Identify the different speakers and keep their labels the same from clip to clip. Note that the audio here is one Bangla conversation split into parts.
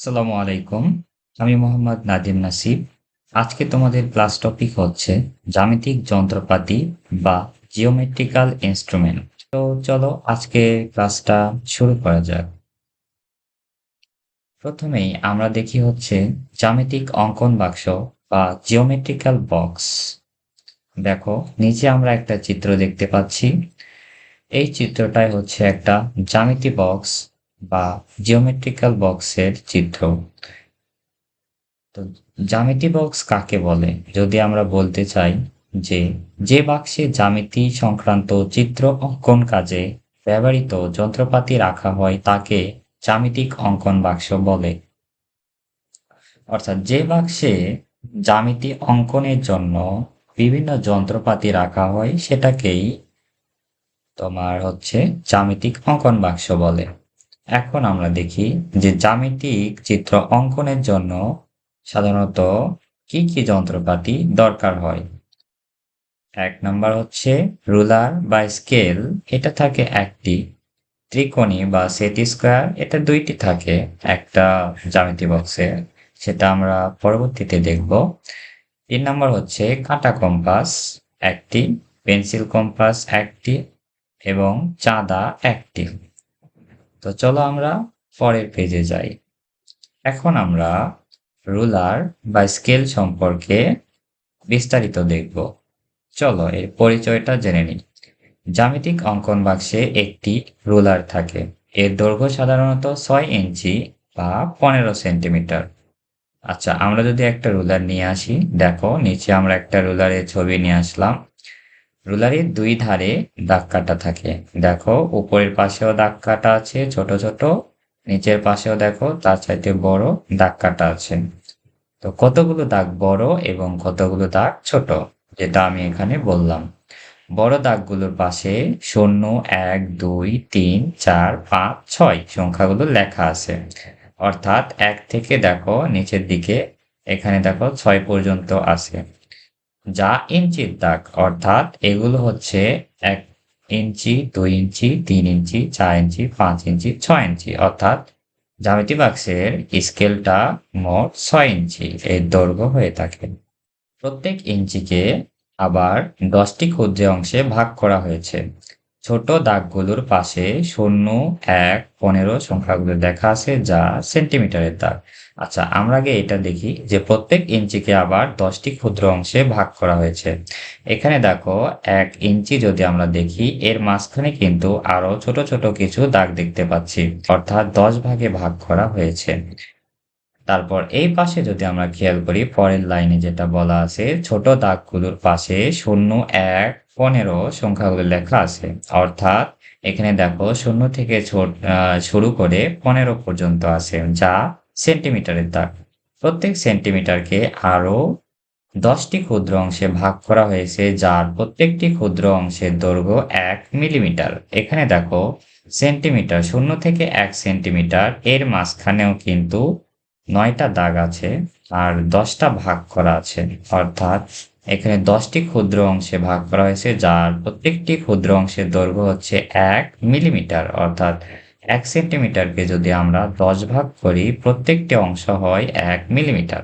Speaker 1: আসসালামু আলাইকুম। আমি মোহাম্মদ নাদিম নাসিব। আজকে তোমাদের ক্লাস টপিক হচ্ছে জ্যামিতিক যন্ত্রপাতি বা জিওমেট্রিক্যাল ইনস্ট্রুমেন্ট তো চলো আজকে ক্লাসটা শুরু করা যাক। প্রথমেই আমরা দেখি হচ্ছে জ্যামিতিক অঙ্কন বাক্স বা জিওমেট্রিক্যাল বক্স দেখো, নিচে আমরা একটা চিত্র দেখতে পাচ্ছি। এই চিত্রটাই হচ্ছে একটা জ্যামিতি বক্স বা জিওমেট্রিক্যাল বক্সের চিত্র তো জ্যামিতি বক্স কাকে বলে? যদি আমরা বলতে চাই যে যে বাক্সে জ্যামিতি সংক্রান্ত চিত্র অঙ্কন কাজে ব্যবহৃত যন্ত্রপাতি রাখা হয়, তাকে জ্যামিতিক অঙ্কন বাক্স বলে। অর্থাৎ যে বাক্সে জ্যামিতি অঙ্কনের জন্য বিভিন্ন যন্ত্রপাতি রাখা হয়, সেটাকেই তোমার হচ্ছে জ্যামিতিক অঙ্কন বাক্স বলে। এখন আমরা দেখি যে জ্যামিতিক চিত্র অঙ্কনের জন্য সাধারণত কি কি যন্ত্রপাতি দরকার হয়। এক নম্বর হচ্ছে রুলার বা স্কেল, এটা থাকে একটি। ত্রিকোণী বা সেট স্কোয়ার, এটা দুইটি থাকে। একটা জ্যামিতি বক্সে, সেটা আমরা পরবর্তীতে দেখব। তিন নম্বর হচ্ছে কাঁটা কম্পাস, একটি। পেন্সিল কম্পাস, একটি। এবং চাঁদা, একটি। তো চলো আমরা পরের পেজে যাই। এখন আমরা রুলার বা স্কেল সম্পর্কে বিস্তারিত দেখব। চলো এর পরিচয়টা জেনে নিই। জ্যামিতিক অঙ্কন বাক্সে একটি রুলার থাকে। এর দৈর্ঘ্য সাধারণত ছয় ইঞ্চি বা পনেরো সেন্টিমিটার। আচ্ছা আমরা যদি একটা রুলার নিয়ে আসি, দেখো, নিচে আমরা একটা রুলারের ছবি নিয়ে আসলাম। রুলারের দুই ধারে দাগ কাটা থাকে। দেখো, উপরের পাশেও দাগ কাটা আছে, ছোট ছোট। নিচের পাশেও দেখো, তার চাইতে বড় দাগ কাটা আছে। তো কতগুলো দাগ বড় এবং কতগুলো দাগ ছোট, যেটা আমি এখানে বললাম। বড় দাগগুলোর পাশে শূন্য, এক, দুই, তিন, চার, পাঁচ, ছয় সংখ্যাগুলো লেখা আছে। অর্থাৎ এক থেকে দেখো, নিচের দিকে, এখানে দেখো, ছয় পর্যন্ত আছে। যা ইঞ্চির দাগ, অর্থাৎ এগুলো হচ্ছে এক ইঞ্চি, দুই ইঞ্চি, তিন ইঞ্চি, চার ইঞ্চি, পাঁচ ইঞ্চি, ছয় ইঞ্চি, অর্থাৎ জ্যামিতি বাক্সের স্কেলটা মোট ছয় ইঞ্চি। এর দৈর্ঘ্য হয়ে থাকে। প্রত্যেক ইঞ্চিকে আবার দশটি ক্ষুদ্র অংশে ভাগ করা হয়েছে। ছোট দাগগুলোর পাশে শূন্য, এক, পনেরো সংখ্যাগুলো দেখা আছে যা সেন্টিমিটারের দাগ। আচ্ছা আমরা আগে এটা দেখি যে প্রত্যেক ইঞ্চিকে আবার দশটি ক্ষুদ্র অংশে ভাগ করা হয়েছে। এখানে দেখো, এক ইঞ্চি যদি আমরা দেখি, এর মাঝখানে কিন্তু আরও ছোট ছোট কিছু দাগ দেখতে পাচ্ছি, অর্থাৎ দশ ভাগে ভাগ করা হয়েছে। তারপর এই পাশে যদি আমরা খেয়াল করি, পরের লাইনে যেটা বলা আছে, ছোট দাগগুলোর পাশে শূন্য, এক, পনেরো সংখ্যাগুলো লেখা আছে। অর্থাৎ এখানে দেখো, শূন্য থেকে শুরু করে পনেরো পর্যন্ত আছে, যা সেন্টিমিটারের দাগ। প্রত্যেক সেন্টিমিটারকে আরও দশটি ক্ষুদ্র অংশে ভাগ করা হয়েছে, যার প্রত্যেকটি ক্ষুদ্র অংশের দৈর্ঘ্য এক মিলিমিটার। এখানে দেখো, সেন্টিমিটার শূন্য থেকে এক সেন্টিমিটার, এর মাঝখানেও কিন্তু নয়টা দাগ আছে আর দশটা ভাগ করা আছে। অর্থাৎ এখানে দশটি ক্ষুদ্র অংশে ভাগ করা হয়েছে, যার প্রত্যেকটি ক্ষুদ্র অংশের দৈর্ঘ্য হচ্ছে এক মিলিমিটার। অর্থাৎ এক সেন্টিমিটারকে যদি আমরা দশ ভাগ করি, প্রত্যেকটি অংশ হয় এক মিলিমিটার।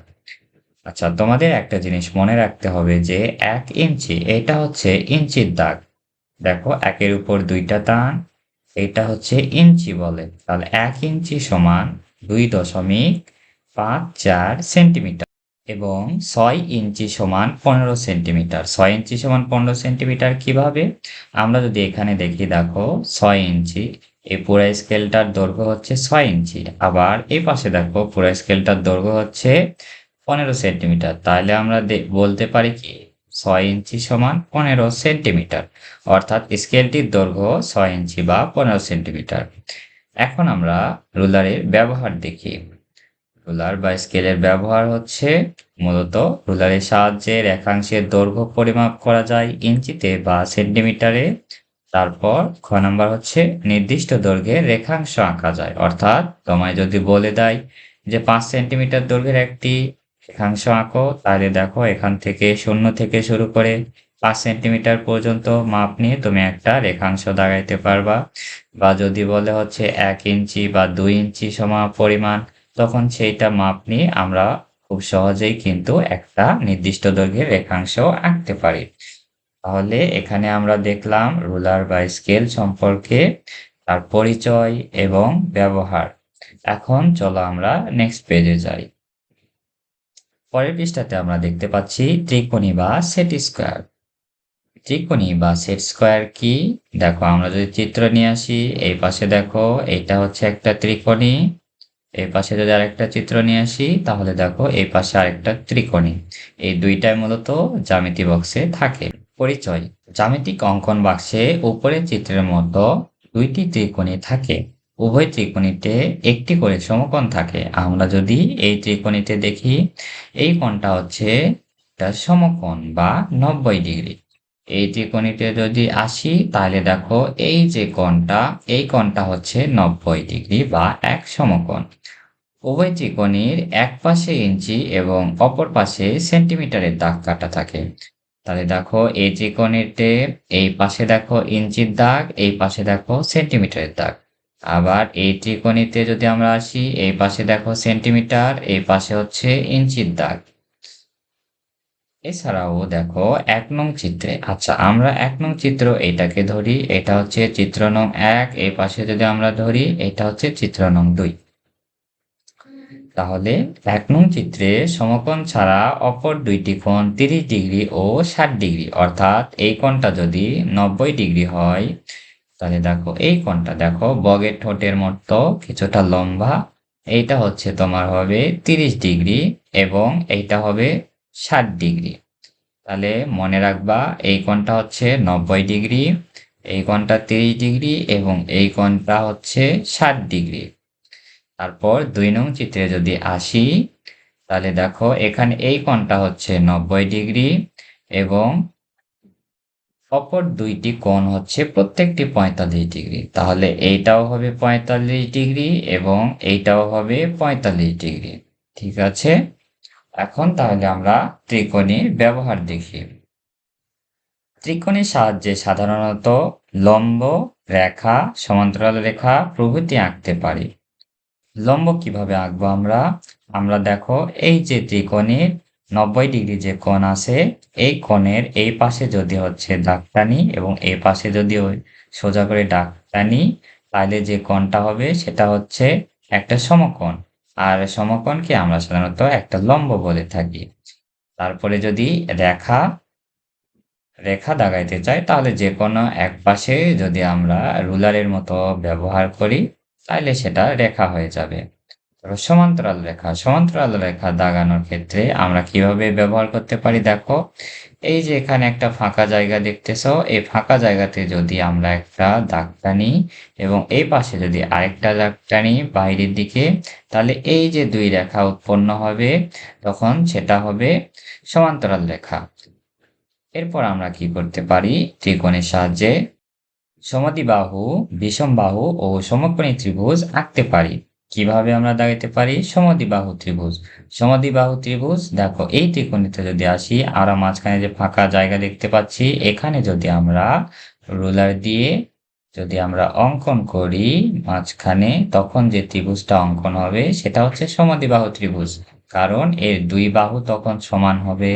Speaker 1: আচ্ছা তোমাদের একটা জিনিস মনে রাখতে হবে যে এক ইঞ্চি, এটা হচ্ছে ইঞ্চির দাগ। দেখো, একের উপর দুইটা টান, এটা হচ্ছে ইঞ্চি বলে। তাহলে এক ইঞ্চি সমান দুই দশমিক পাঁচ চার সেন্টিমিটার এবং ছয় ইঞ্চি সমান পনেরো সেন্টিমিটার। ছয় ইঞ্চি সমান পনেরো সেন্টিমিটার কীভাবে? আমরা যদি এখানে দেখি, দেখো, ছয় ইঞ্চি এই পুরা স্কেলটার দৈর্ঘ্য হচ্ছে ছয় ইঞ্চি। আবার এই পাশে দেখো পুরা স্কেলটার দৈর্ঘ্য হচ্ছে পনেরো সেন্টিমিটার। তাহলে আমরা বলতে পারি কি? ছয় ইঞ্চি সমান পনেরো সেন্টিমিটার। অর্থাৎ স্কেলটির দৈর্ঘ্য ছয় ইঞ্চি বা পনেরো সেন্টিমিটার। এখন আমরা রুলারের ব্যবহার দেখি। রুলার বা স্কেলের ব্যবহার হচ্ছে মূলত রুলারের সাহায্যে রেখাংশের দৈর্ঘ্য পরিমাপ করা যায় ইঞ্চিতে বা সেন্টিমিটারে। তারপর খ নাম্বার হচ্ছে নির্দিষ্ট দৈর্ঘ্যের রেখাংশ আঁকা যায়। অর্থাৎ তোমায় যদি বলে দেয় যে পাঁচ সেন্টিমিটার দৈর্ঘ্যের একটি রেখাংশ আঁকো, তাহলে দেখো এখান থেকে শূন্য থেকে শুরু করে পাঁচ সেন্টিমিটার পর্যন্ত মাপ নিয়ে তুমি একটা রেখাংশ দাগাইতে পারবা। বা যদি বলে হচ্ছে এক ইঞ্চি বা দুই ইঞ্চি সমান পরিমাণ, তখন সেইটা মাপ নিয়ে আমরা খুব সহজেই কিন্তু একটা নির্দিষ্ট দৈর্ঘ্যের রেখাংশ আঁকতে পারি। তাহলে এখানে আমরা দেখলাম রুলার বা স্কেল সম্পর্কে তার পরিচয় এবং ব্যবহার। এখন চলো আমরা নেক্সট পেজে যাই। পরের পৃষ্ঠাতে আমরা দেখতে পাচ্ছি ত্রিকোণী বা সেট স্কোয়ার ত্রিকোণী বা সেট স্কোয়ার কি? দেখো, আমরা যদি চিত্র নিয়ে আসি, এই পাশে দেখো এটা হচ্ছে একটা ত্রিকোণী। এই পাশে যদি আরেকটা চিত্র নিয়ে আসি, তাহলে দেখো, এই পাশে আরেকটা ত্রিকোণী। এই দুইটাই মূলত জ্যামিতি বক্সে থাকে। পরিচয়। জ্যামিতিক অঙ্কন বাক্সে উপরের চিত্রের মতো দুইটি ত্রিকোণী থাকে। উভয় ত্রিকোণীতে একটি করে সমকোণ থাকে। আমরা যদি এই ত্রিকোণীতে দেখি, এই কোণটা হচ্ছে সমকোণ বা নব্বই ডিগ্রি। এই ত্রিকোণীতে যদি আসি, তাহলে দেখো এই যে কোণটা, এই কোণটা হচ্ছে নব্বই ডিগ্রি বা এক সমকোণ। উভয় ত্রিকোণীর এক পাশে ইঞ্চি এবং অপর পাশে সেন্টিমিটারের দাগ কাটা থাকে। তাহলে দেখো এই ত্রিকোণীতে এই পাশে দেখো ইঞ্চির দাগ, এই পাশে দেখো সেন্টিমিটারের দাগ। আবার এই ত্রিকোণীতে যদি আমরা আসি, এই পাশে দেখো সেন্টিমিটার, এই পাশে হচ্ছে ইঞ্চির দাগ। এছাড়াও দেখো এক নং চিত্রে আচ্ছা আমরা এক নং চিত্র এটাকে ধরি, এটা হচ্ছে চিত্র নং এক, এই পাশে যদি আমরা ধরি, এটা হচ্ছে চিত্র নং দুই। তাহলে এক নং চিত্রে সমকোণ ছাড়া অপর দুইটি কোণ তিরিশ ডিগ্রি ও ষাট ডিগ্রি, অর্থাৎ এই কোণটা যদি নব্বই ডিগ্রি হয়, তাহলে দেখো এই কোণটা, দেখো বগের ঠোঁটের মতো কিছুটা লম্বা, এইটা হচ্ছে তোমার হবে তিরিশ ডিগ্রি এবং এইটা হবে ষাট ডিগ্রি। তাহলে মনে রাখবা এই কোণটা হচ্ছে নব্বই ডিগ্রি, এই কোণটা তিরিশ ডিগ্রি এবং এই কোণটা হচ্ছে ষাট ডিগ্রি। তারপর দুই নং চিত্রে যদি আসি, তাহলে দেখো এখানে এই কোণটা হচ্ছে নব্বই ডিগ্রি এবং অপর দুইটি কোণ হচ্ছে প্রত্যেকটি পঁয়তাল্লিশ ডিগ্রি। তাহলে এইটাও হবে পঁয়তাল্লিশ ডিগ্রি এবং এইটাও হবে পঁয়তাল্লিশ ডিগ্রি। ঠিক আছে? এখন তাহলে আমরা ত্রিকোণীর ব্যবহার দেখি। ত্রিকোণীর সাহায্যে সাধারণত লম্ব রেখা, সমান্তরাল রেখা প্রভৃতি আঁকতে পারি। লম্ব কীভাবে আঁকবো আমরা? আমরা দেখো এই যে ত্রিকোণের নব্বই ডিগ্রি যে কোণ আছে, এই কোণের এই পাশে যদি হচ্ছে টানি এবং এই পাশে যদি সোজা করে দাগ টানি তাহলে যে কোণটা হবে সেটা হচ্ছে একটা সমকোণ। আর সমকোণকে আমরা সাধারণত একটা লম্ব বলে থাকি। তারপরে যদি রেখা রেখা দাগাইতে চাই, তাহলে যে কোনো এক পাশে যদি আমরা রুলারের মতো ব্যবহার করি তাহলে সেটা রেখা হয়ে যাবে। সমান্তরাল রেখা। সমান্তরাল রেখা দাগানোর ক্ষেত্রে আমরা কীভাবে ব্যবহার করতে পারি দেখো? এই যে এখানে একটা ফাঁকা জায়গা দেখতেছ, এই ফাঁকা জায়গাতে যদি আমরা একটা দাগ টানি এবং এই পাশে যদি আরেকটা দাগ টানি বাইরের দিকে, তাহলে এই যে দুই রেখা উৎপন্ন হবে, তখন সেটা হবে সমান্তরাল রেখা। এরপর আমরা কি করতে পারি? ত্রিকোণের সাহায্যে সমদ্বিবাহু বিষমবাহু ও সমকোণী ত্রিভুজ আঁকতে পারি। কীভাবে আমরা দাগাইতে পারি? সমদ্বিবাহু ত্রিভুজ। সমদ্বিবাহু ত্রিভুজ, দেখো, এই ত্রিকোণীতে যদি আসি আমরা মাঝখানে যে ফাঁকা জায়গা দেখতে পাচ্ছি, এখানে যদি আমরা রুলার দিয়ে যদি আমরা অঙ্কন করি মাঝখানে, তখন যে ত্রিভুজটা অঙ্কন হবে, সেটা হচ্ছে সমদ্বিবাহু ত্রিভুজ। কারণ এর দুই বাহু তখন সমান হবে।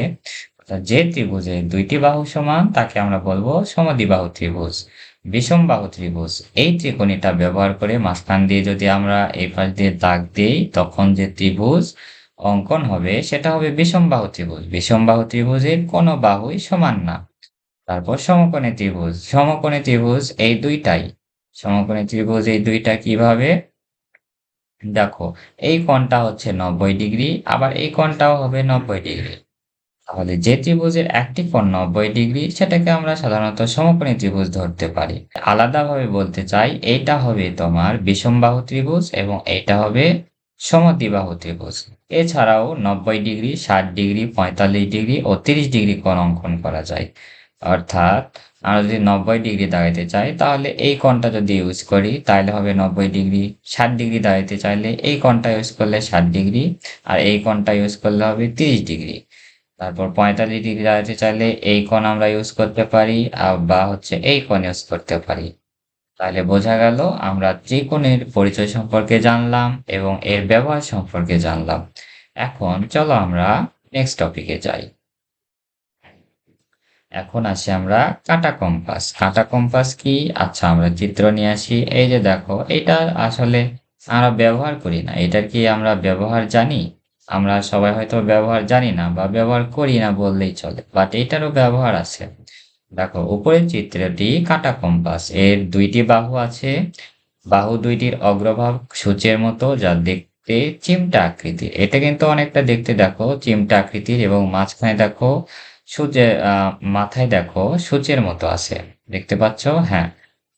Speaker 1: যে ত্রিভুজের দুইটি বাহু সমান, তাকে আমরা বলব সমদ্বিবাহু ত্রিভুজ। বিষম বাহু ত্রিভুজ। এই ত্রিকোণীটা ব্যবহার করে মাঝখান দিয়ে যদি আমরা এই পাশ দিয়ে দাগ দিই, তখন যে ত্রিভুজ অঙ্কন হবে, সেটা হবে বিষম বাহু ত্রিভুজ। বিষম বাহু ত্রিভুজের কোনো বাহুই সমান না। তারপর সমকোণী ত্রিভুজ। সমকোণী ত্রিভুজ এই দুইটাই। সমকোণী ত্রিভুজ এই দুইটা কীভাবে? দেখো, এই কোণটা হচ্ছে নব্বই ডিগ্রি, আবার এই কোণটাও হবে নব্বই ডিগ্রি। তাহলে যে ত্রিভুজের একটি কোণ নব্বই ডিগ্রি, সেটাকে আমরা সাধারণত সমকোণী ত্রিভুজ ধরতে পারি। আলাদাভাবে বলতে চাই, এইটা হবে তোমার বিষমবাহু ত্রিভুজ এবং এইটা হবে সমদ্বিবাহু ত্রিভুজ। এছাড়াও নব্বই ডিগ্রি, ষাট ডিগ্রি, পঁয়তাল্লিশ ডিগ্রি ও তিরিশ ডিগ্রি কোণ অঙ্কন করা যায়। অর্থাৎ আমরা যদি নব্বই ডিগ্রি দাঁড়াইতে চাই, তাহলে এই কোণটা যদি ইউজ করি, তাহলে হবে নব্বই ডিগ্রি, ষাট ডিগ্রি দাঁড়াইতে চাইলে এই কোণটা ইউজ করলে ষাট ডিগ্রি, আর এই কোণটা ইউজ করলে হবে তিরিশ ডিগ্রি। তারপর পঁয়তাল্লিশ ডিগ্রি দাঁড়াতে চাইলে এই কোণ আমরা ইউজ করতে পারি বা হচ্ছে এই কোণ ইউজ করতে পারি। তাহলে বোঝা গেল, আমরা ত্রিকোণের পরিচয় সম্পর্কে জানলাম এবং এর ব্যবহার সম্পর্কে জানলাম। এখন চলো আমরা নেক্সট টপিকে যাই। এখন আসি আমরা কাটা কম্পাস কাটা কম্পাস কি? আচ্ছা আমরা চিত্র নিয়ে আসি। এই যে দেখো, এটা আসলে আমরা ব্যবহার করি না। এটার কি আমরা ব্যবহার জানি? আমরা সবাই হয়তো ব্যবহার জানি না বা ব্যবহার করি না বললেই চলে বাট এটারও ব্যবহার আছে। দেখো, উপরের চিত্রটি কাটা কম্পাস এর দুইটি বাহু আছে। বাহু দুইটির অগ্রভাগ সূচের মতো যা দেখতে চিমটা আকৃতির। এটা কিন্তু অনেকটা দেখতে দেখো, চিমটা আকৃতির এবং মাঝখানে দেখো সূচের মাথায় দেখো সূচের মতো আছে। দেখতে পাচ্ছ? হ্যাঁ।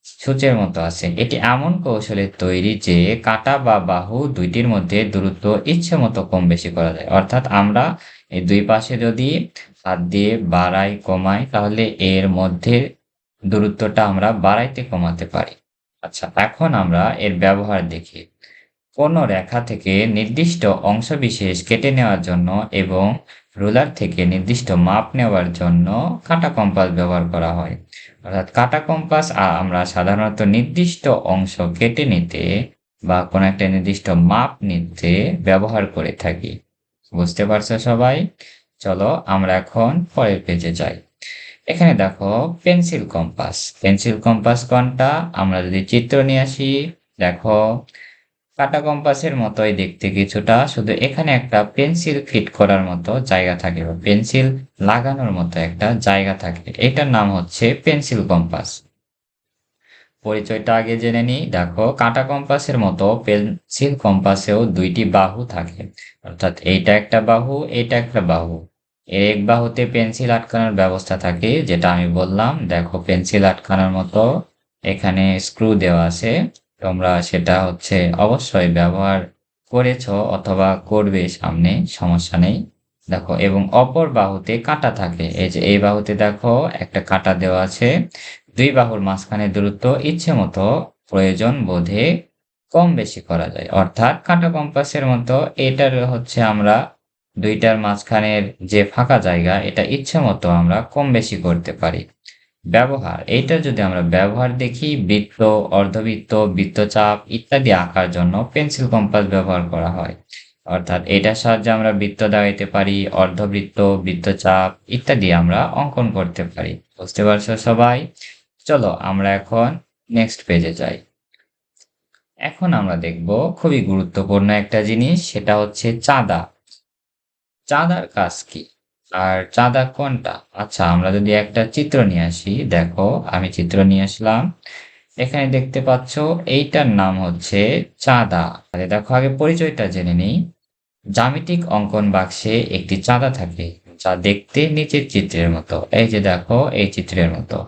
Speaker 1: সূচের মতো আছে। এটি এমন কৌশলে তৈরি যে কাটা বা বাহু দুইটির মধ্যে দূরত্ব ইচ্ছে মতো কম বেশি করা যায়। অর্থাৎ আমরা এই দুই পাশে যদি হাত দিয়ে বাড়াই, কমাই, তাহলে এর মধ্যে দূরত্বটা আমরা বাড়াইতে কমাতে পারি। আচ্ছা এখন আমরা এর ব্যবহার দেখি। কোনো রেখা থেকে নির্দিষ্ট অংশবিশেষ কেটে নেওয়ার জন্য এবং রুলার থেকে নির্দিষ্ট মাপ নেওয়ার জন্য কাটা কম্পাস ব্যবহার করা হয়। অর্থাৎ কাটা কম্পাস আমরা সাধারণত নির্দিষ্ট অংশ কেটে নিতে বা কোনো একটা নির্দিষ্ট মাপ নিতে ব্যবহার করে থাকি। বুঝতে পারছ সবাই? চলো আমরা এখন পরের পেজে যাই। এখানে দেখো, পেন্সিল কম্পাস। পেন্সিল কম্পাস কোনটা? আমরা যদি চিত্র নিয়ে আসি, দেখো কাটা কম্পাসের মতোই দেখতে কিছুটা, শুধু এখানে একটা পেন্সিল ফিট করার মতো জায়গা থাকে বা পেন্সিল লাগানোর মতো একটা জায়গা থাকে। এটার নাম হচ্ছে পেন্সিল কম্পাস। পরিচয়টা আগে জেনে নিই। দেখো, কাটা কম্পাসের মতো পেন্সিল কম্পাসেও দুইটি বাহু থাকে। অর্থাৎ এইটা একটা বাহু, এইটা একটা বাহু। এর এক বাহুতে পেন্সিল আটকানোর ব্যবস্থা থাকে, যেটা আমি বললাম। দেখো, পেন্সিল আটকানোর মতো এখানে স্ক্রু দেওয়া আছে। তোমরা সেটা হচ্ছে অবশ্যই ব্যবহার করেছ অথবা করবে, সামনে সমস্যা নেই। দেখো, এবং অপর বাহুতে কাটা থাকে এই যে এই বাহুতে দেখো, একটা কাটা দেওয়া আছে। দুই বাহুর মাঝখানে দূরত্ব ইচ্ছে মতো প্রয়োজন বোধে কম বেশি করা যায়। অর্থাৎ কাটা কম্পাসের মতো এটার হচ্ছে আমরা দুইটার মাঝখানের যে ফাঁকা জায়গা, এটা ইচ্ছে মতো আমরা কম বেশি করতে পারি। ব্যবহার। এইটা যদি আমরা ব্যবহার দেখি, বৃত্ত, অর্ধবৃত্ত, বৃত্তচাপ ইত্যাদি আঁকার জন্য পেন্সিল কম্পাস ব্যবহার করা হয়। অর্থাৎ এটার সাহায্যে আমরা বৃত্ত দাঁড়াইতে পারি, অর্ধবৃত্ত, বৃত্তচাপ ইত্যাদি আমরা অঙ্কন করতে পারি। বুঝতে পারছ সবাই? চলো আমরা এখন নেক্সট পেজে যাই। এখন আমরা দেখব খুবই গুরুত্বপূর্ণ একটা জিনিস, সেটা হচ্ছে চাঁদা। চাঁদার কাজ কি? আর চাঁদা কোনটা? আচ্ছা আমরা যদি একটা চিত্র নিয়ে আসি, দেখো, আমি চিত্র নিয়ে আসলাম। এখানে দেখতে পাচ্ছ, এইটার নাম হচ্ছে চাঁদা। তাহলে দেখো, আগে পরিচয়টা জেনে নিই। জ্যামিতিক অঙ্কন বাক্সে একটি চাঁদা থাকে, যা দেখতে নিচের চিত্রের মতো। এই যে দেখো, এই চিত্রের মতো।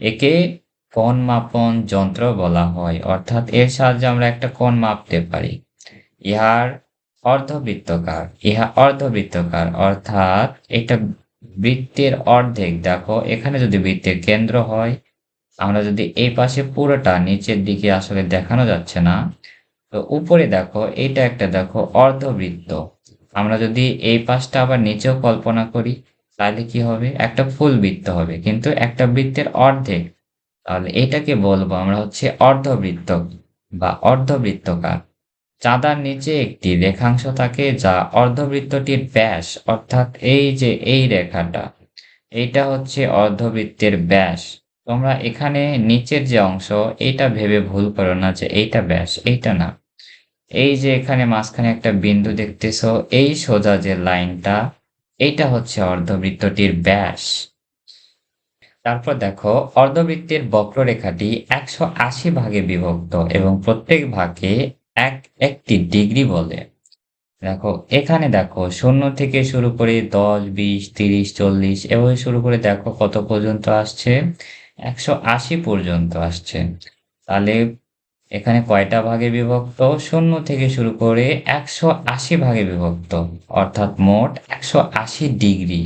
Speaker 1: একে কোণ মাপন যন্ত্র বলা হয়, অর্থাৎ এর সাহায্যে আমরা একটা কোণ মাপতে পারি। ইহার অর্ধবৃত্তকার। ইহা অর্ধবৃত্তকার, অর্থাৎ এটা বৃত্তের অর্ধেক। দেখো, এখানে যদি বৃত্তের কেন্দ্র হয়, আমরা যদি এই পাশে পুরোটা নিচের দিকে আসলে দেখানো যাচ্ছে না, তো উপরে দেখো এটা একটা দেখো অর্ধবৃত্ত। আমরা যদি এই পাশটা আবার নিচেও কল্পনা করি, তাহলে কি হবে? একটা ফুল বৃত্ত হবে, কিন্তু একটা বৃত্তের অর্ধেক। তাহলে এটাকে বলব আমরা হচ্ছে অর্ধবৃত্ত বা অর্ধবৃত্তকার। চাঁদার নিচে একটি রেখাংশ থাকে যা অর্ধবৃত্তটির ব্যাস, অর্থাৎ এই যে এই রেখাটা, এইটা হচ্ছে অর্ধবৃত্তের ব্যাস। তোমরা এখানে নিচের যে অংশ, এইটা ভেবে ভুল করো না যে এইটা ব্যাস, এইটা না। এই যে এখানে মাঝখানে একটা বিন্দু দেখতেছ, এই সোজা যে লাইনটা, এইটা হচ্ছে অর্ধবৃত্তটির ব্যাস। তারপর দেখো, অর্ধবৃত্তের বক্ররেখাটি একশো আশি ভাগে বিভক্ত এবং প্রত্যেক ভাগে এক, একটি ডিগ্রি বলে। দেখো, এখানে দেখো, শূন্য থেকে শুরু করে দশ, বিশ, তিরিশ, চল্লিশ, এভাবে শুরু করে দেখো কত পর্যন্ত আসছে? একশো আশি পর্যন্ত আসছে। তাহলে এখানে কয়টা ভাগে বিভক্ত? শূন্য থেকে শুরু করে একশো আশি ভাগে বিভক্ত, অর্থাৎ মোট একশো আশি ডিগ্রি।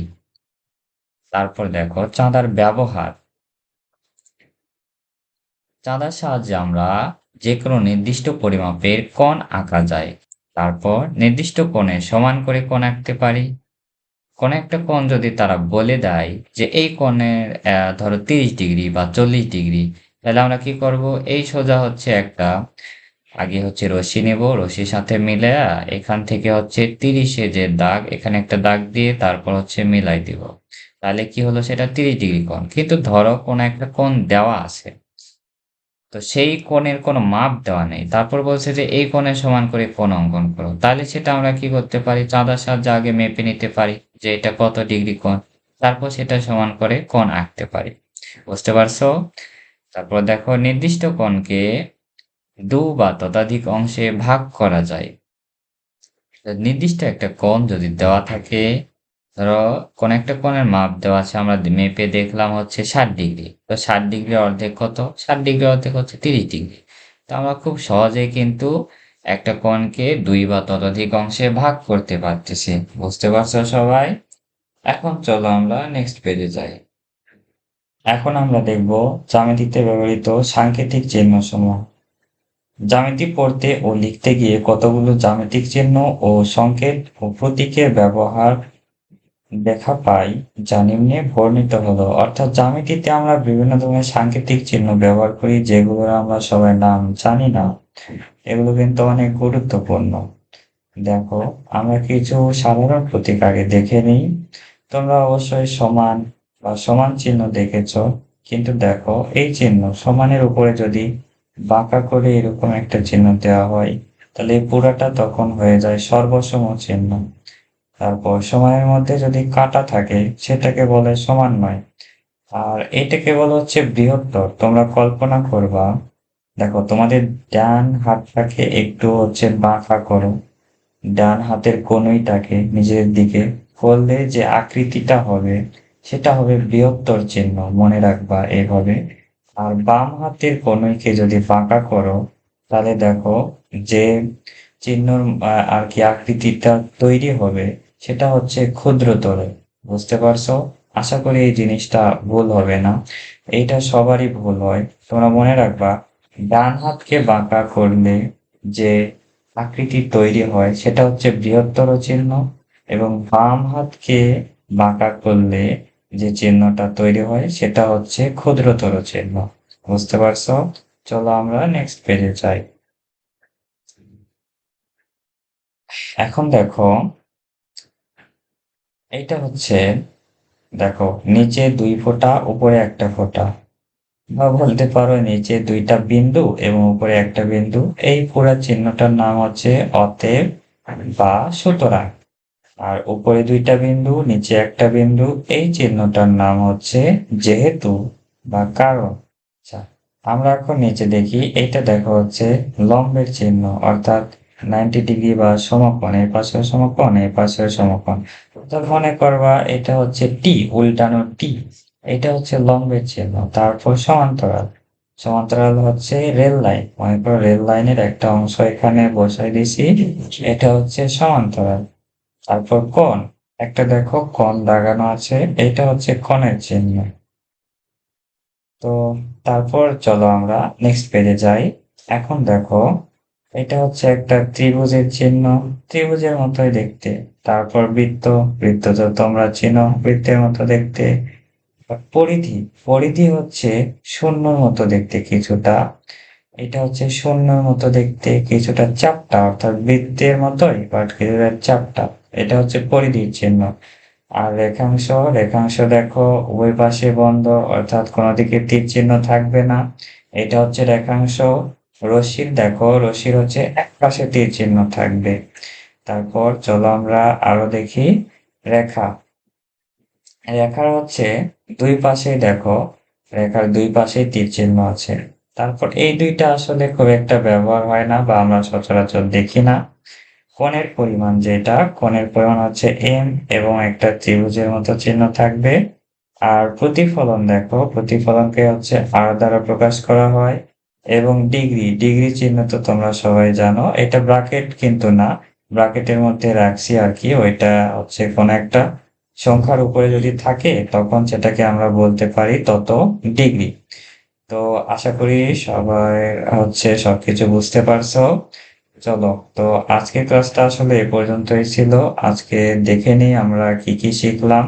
Speaker 1: তারপর দেখো, চাঁদার ব্যবহার। চাঁদার সাহায্যে আমরা যে কোনো নির্দিষ্ট পরিমাপের কোণ আঁকা যায়। তারপর নির্দিষ্ট কোণে সমান করে কোণ আঁকতে পারি। কোন একটা কোণ যদি তারা বলে দেয় যে এই কোণের ধরো তিরিশ ডিগ্রি বা চল্লিশ ডিগ্রি, তাহলে আমরা কি করব? এই সোজা হচ্ছে একটা, আগে হচ্ছে রশি নেব রশির সাথে মিলে, এখান থেকে হচ্ছে তিরিশে যে দাগ, এখানে একটা দাগ দিয়ে তারপর হচ্ছে মিলাই দিব। তাহলে কি হলো? সেটা তিরিশ ডিগ্রি কোণ। কিন্তু ধরো কোনো একটা কোণ দেওয়া আছে। তো সেই কোণের কোনো মাপ দেওয়া নেই। তারপর বলছে যে এই কোণের সমান করে কোণ অঙ্কন করো। তাহলে সেটা আমরা কি করতে পারি? চাঁদার সাহায্যে আগে মেপে নিতে পারি যে এটা কত ডিগ্রি কোণ, তারপর সেটা সমান করে কোণ আঁকতে পারি। বুঝতে পারছ? তারপর দেখো, নির্দিষ্ট কোণকে দু বা ততাধিক অংশে ভাগ করা যায়। নির্দিষ্ট একটা কোণ যদি দেওয়া থাকে ধরো, কোন একটা কোণের মাপ দেওয়া আছে, আমরা মেপে দেখলাম হচ্ছে ষাট ডিগ্রি। তো ষাট ডিগ্রি অর্ধেক কত? ষাট ডিগ্রি অর্ধেক হচ্ছে তিরিশ ডিগ্রি। তো আমরা খুব সহজেই কিন্তু একটা কোণকে দুই বা ততোধিক অংশে ভাগ করতে পারতেছি। বুঝতে পারছ সবাই? এখন চলো আমরা নেক্সট পেজে যাই। এখন আমরা দেখব জ্যামিতিতে ব্যবহৃত সাংকেতিক চিহ্ন সমূহ জ্যামিতি পড়তে ও লিখতে গিয়ে কতগুলো জ্যামিতিক চিহ্ন ও সংকেত ও প্রতীকের ব্যবহার দেখা পাই, যা নিম্নে বর্ণিত হলো। অর্থাৎ জ্যামিতিতে আমরা বিভিন্ন ধরনের সাংকেতিক চিহ্ন ব্যবহার করি, যেগুলোর আমরা সবাই নাম জানি না। এগুলো কিন্তু অনেক গুরুত্বপূর্ণ। দেখো, আমরা কিছু সাধারণ প্রতীক আগে দেখে নিই। তোমরা অবশ্যই সমান বা সমান চিহ্ন দেখেছ, কিন্তু দেখো, এই চিহ্ন সমানের উপরে যদি বাঁকা করে এরকম একটা চিহ্ন দেওয়া হয়, তাহলে পুরাটা তখন হয়ে যায় সর্বসম চিহ্ন। তারপর সময়ের মধ্যে যদি কাটা থাকে, সেটাকে বলে সমান্বয়। আর এটাকে বলা হচ্ছে বৃহত্তর। তোমরা কল্পনা করবা, দেখো তোমাদের ডান হাতটাকে একটু হচ্ছে বাঁকা করো। ডান হাতের কনুইটাকে নিজের দিকে করলে যে আকৃতিটা হবে, সেটা হবে বৃহত্তর চিহ্ন, মনে রাখবা এভাবে। আর বাম হাতের কনুইকে যদি বাঁকা করো, তাহলে দেখো যে চিহ্নর আর কি আকৃতিটা তৈরি হবে সেটা হচ্ছে ক্ষুদ্রতর বুঝতে পারছ? আশা করি এই জিনিসটা ভুল হবে না। এইটা সবারই ভুল হয়। তোমরা মনে রাখবা, ডান হাতকে বাঁকা করলে যে আকৃতি তৈরি হয়, সেটা হচ্ছে বৃহত্তর চিহ্ন এবং বাম হাতকে বাঁকা করলে যে চিহ্নটা তৈরি হয়, সেটা হচ্ছে ক্ষুদ্রতর চিহ্ন। বুঝতে পারছ? চলো আমরা নেক্সট পেজে যাই। এখন দেখো এইটা হচ্ছে, দেখো, নিচে দুই ফোঁটা, উপরে একটা ফোঁটা। বা বলতে পারো নিচে দুইটা বিন্দু এবং উপরে একটা বিন্দু। এই পুরা চিহ্নটার নাম হচ্ছে অতএব বা সুতরাং। আর উপরে দুইটা বিন্দু, নিচে একটা বিন্দু, এই চিহ্নটার নাম হচ্ছে যেহেতু বা কারণ। আচ্ছা আমরা এখন নিচে দেখি এটা দেখা হচ্ছে লম্বের চিহ্ন, অর্থাৎ নাইনটি ডিগ্রি বা সমকোণ এই পাশের সমকোণ এর পাশের সমকোণ। তো মনে করবা এটা হচ্ছে টি উল্টানো টি এটা হচ্ছে লম্বের চিহ্ন, তারপর সমান্তরাল। সমান্তরাল হচ্ছে রেল লাইন, মনে করো রেল লাইনের একটা অংশ এখানে বসাই দিছি এটা হচ্ছে সমান্তরাল। তারপর কোণ, একটা দেখো কোণ দাগানো আছে, এটা হচ্ছে কোণের চিহ্ন। তো তারপর চলো আমরা নেক্সট পেজে যাই। এখন দেখো এটা হচ্ছে একটা ত্রিভুজের চিহ্ন। ত্রিভুজের মতোই দেখতে। তারপর বৃত্ত। বৃত্ত তো তোমরা চিনো, বৃত্তের মতো দেখতে। পরিধি। পরিধি হচ্ছে শূন্যর মতো দেখতে কিছুটা। এটা হচ্ছে শূন্যর মতো দেখতে কিছুটা চাপটা, অর্থাৎ বৃত্তের মতোই বাট কিছুটা চাপটা। এটা হচ্ছে পরিধির চিহ্ন। আর রেখাংশ রেখাংশ দেখো, উভয় পাশে বন্ধ, অর্থাৎ কোনো দিকে তীর চিহ্ন থাকবে না। এটা হচ্ছে রেখাংশ। রশ্মির, দেখো, রশ্মির হচ্ছে এক পাশে তীর চিহ্ন থাকবে। তারপর চলো আমরা আরও দেখি রেখা। রেখার হচ্ছে দুই পাশেই দেখো, রেখার দুই পাশেই তীর চিহ্ন আছে। তারপর এই দুইটা আসলে খুব একটা ব্যবহার হয় না বা আমরা সচরাচর দেখি না। কোণের পরিমাণ যেটা, কোণের পরিমাণ হচ্ছে এম এবং একটা ত্রিভুজের মতো চিহ্ন থাকবে। আর প্রতিফলন দেখো, প্রতিফলনকে হচ্ছে আর দ্বারা প্রকাশ করা হয়। এবং ডিগ্রি ডিগ্রি চিহ্ন তো তোমরা সবাই জানো। এটা ব্রাকেট কিন্তু না। ব্রাকেটের মধ্যে রাখছি আর কি। ওইটা হচ্ছে কোন একটা সংখ্যার উপরে যদি থাকে, তখন সেটাকে আমরা বলতে পারি তত ডিগ্রি তো আশা করি সবাই হচ্ছে সবকিছু বুঝতে পারছ। চলো, তো আজকের ক্লাসটা আসলে এ পর্যন্তই ছিল। আজকে দেখে নিই আমরা কি কি শিখলাম।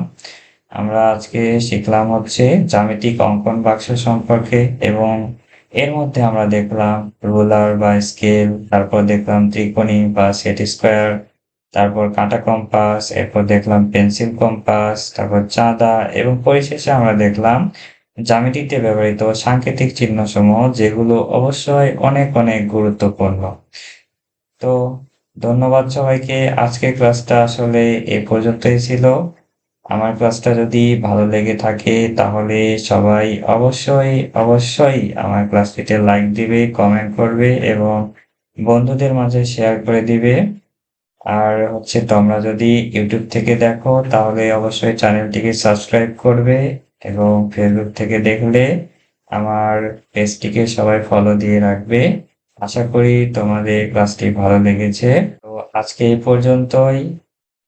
Speaker 1: আমরা আজকে শিখলাম হচ্ছে জ্যামিতিক অঙ্কন বাক্স সম্পর্কে এবং এর মধ্যে আমরা দেখলাম রুলার বা স্কেল, তারপর দেখলাম ত্রিকোণী বা সেট স্কোয়ার, তারপর কাঁটা কম্পাস, এরপর দেখলাম পেন্সিল কম্পাস, তারপর চাঁদা, এবং পরিশেষে আমরা দেখলাম জ্যামিতিতে ব্যবহৃত সাংকেতিক চিহ্নসমূহ, যেগুলো অবশ্যই অনেক অনেক গুরুত্বপূর্ণ। তো ধন্যবাদ সবাইকে। আজকের ক্লাসটা আসলে এ পর্যন্তই ছিল। আমার ক্লাসটা যদি ভালো লেগে থাকে তাহলে সবাই অবশ্যই অবশ্যই আমার ক্লাসটিতে লাইক দিবে কমেন্ট করবে এবং বন্ধুদের মাঝে শেয়ার করে দিবে। আর হচ্ছে তোমরা যদি ইউটিউব থেকে দেখো তাহলে অবশ্যই চ্যানেলটিকে সাবস্ক্রাইব করবে এবং ফেসবুক থেকে দেখলে আমার পেজটিকে সবাই ফলো দিয়ে রাখবে। আশা করি তোমাদের ক্লাসটি ভালো লেগেছে। তো আজকে এই পর্যন্তই।